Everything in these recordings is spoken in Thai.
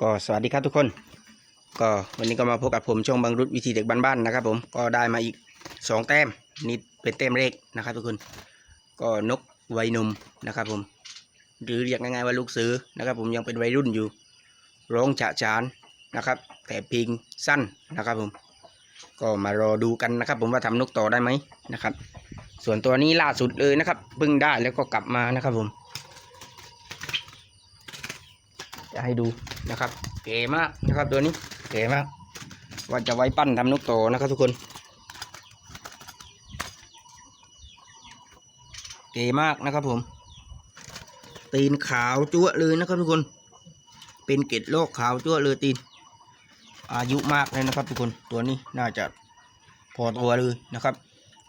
ก็สวัสดีครับทุกคน ก็วันนี้ก็มาพบกับผมช่องบางรุดวิธีเด็กบ้านๆนะครับ ผมก็ได้มาอีกสองแต้มนี่เป็นแต้มเลขนะครับ ทุกคน ก็นกวัยหนุ่มนะครับ ผม หรือเรียกง่ายๆว่าลูกซื้อนะครับ ผมยังเป็นวัยรุ่นอยู่ ร้องฉะฉานนะครับ แต่พลงสั้นนะครับ ผม ก็มารอดูกันนะครับ ผมว่าทำนกต่อได้ไหมนะครับ ส่วนตัวนี้ล่าสุดเลยนะครับเพิ่งได้แล้วก็กลับมานะครับ ผม จะให้ดูนะครับเก๋มากนะครับตัวนี้เก๋มาก ว่าจะไว้ปั้นทำนกโตนะครับทุกคนเก๋มากนะครับผม ตีนขาวจั่วเลยนะครับทุกคน เป็นเกล็ดโลกขาวจั่วเลยตีน อายุมากเลยนะครับทุกคนตัวนี้น่าจะพอตัวเลยนะครับ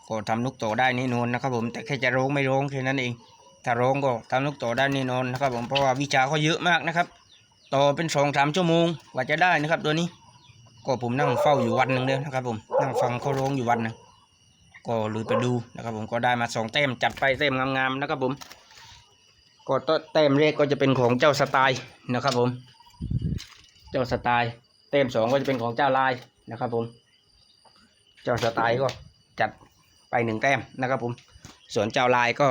ก็ทำนกโตได้แน่นอนนะครับ ผมแต่แค่จะร้องไม่ร้องแค่นั้นเองถ้าร้องก็ทำนกโตได้แน่นอนนะครับ ผมเพราะว่าวิชาเขาเยอะมากนะครับ ต่อเป็นสองสามชั่วโมงกว่าจะได้นะครับ ตัวนี้ ก็ผมนั่งเฝ้าอยู่วันหนึ่งเลยนะครับ ผมนั่งฟังเขาร้องอยู่วันนึงก็เลยไปดูนะครับ ผมก็ได้มาสองแต้มจัดไปแต้มงามๆนะครับ ผม ก็ต้นแต้มแรกก็จะเป็นของเจ้าสไตล์นะครับ ผม เจ้าสไตล์แต้มสองก็จะเป็นของเจ้าลายนะครับ ผม เจ้าสไตล์ก็จัดไปหนึ่งแต้มนะครับ ผม ส่วนเจ้าลายก็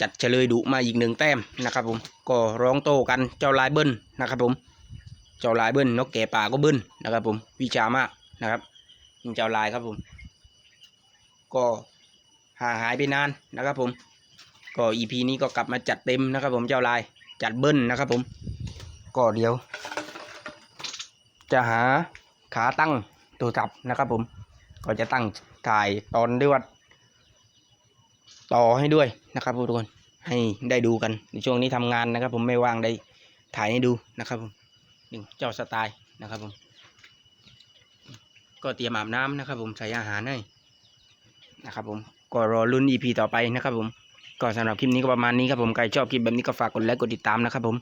จัดเฉลยดุมาอีกหนึ่งแต้มนะครับผมก็ร้องโต้กันเจ้าลายเบิ้ลนะครับผมเจ้าลายเบิ้ลนกแก่ป่าก็เบิ้ลนะครับผมวิชามากนะครับนี่เจ้าลายครับผม ก็ห่างหายไปนานนะครับผม ก็อีพีนี้ก็กลับมาจัดเต็มนะครับผมเจ้าลายจัดเบิ้ลนะครับผม ก็เดี๋ยว จะหาขาตั้งตัวจับนะครับผม ก็จะตั้งถ่ายตอนด้วยว่า ต่อให้ด้วยนะครับทุกคนให้ได้ดูกันในช่วงนี้ทำงานนะครับ ผมไม่ว่างได้ถ่ายให้ดูนะครับผมหนึ่งเจ้าสไตล์นะครับผม ก็เตรียมอาบน้ำนะครับ ผมใส่อาหารให้นะครับ ผมก็รอรุ่นอีพีต่อไปนะครับ ผมก็สำหรับคลิปนี้ก็ประมาณนี้ครับผมใครชอบคลิปแบบนี้ก็ฝากกดไลค์กดติดตามนะครับผม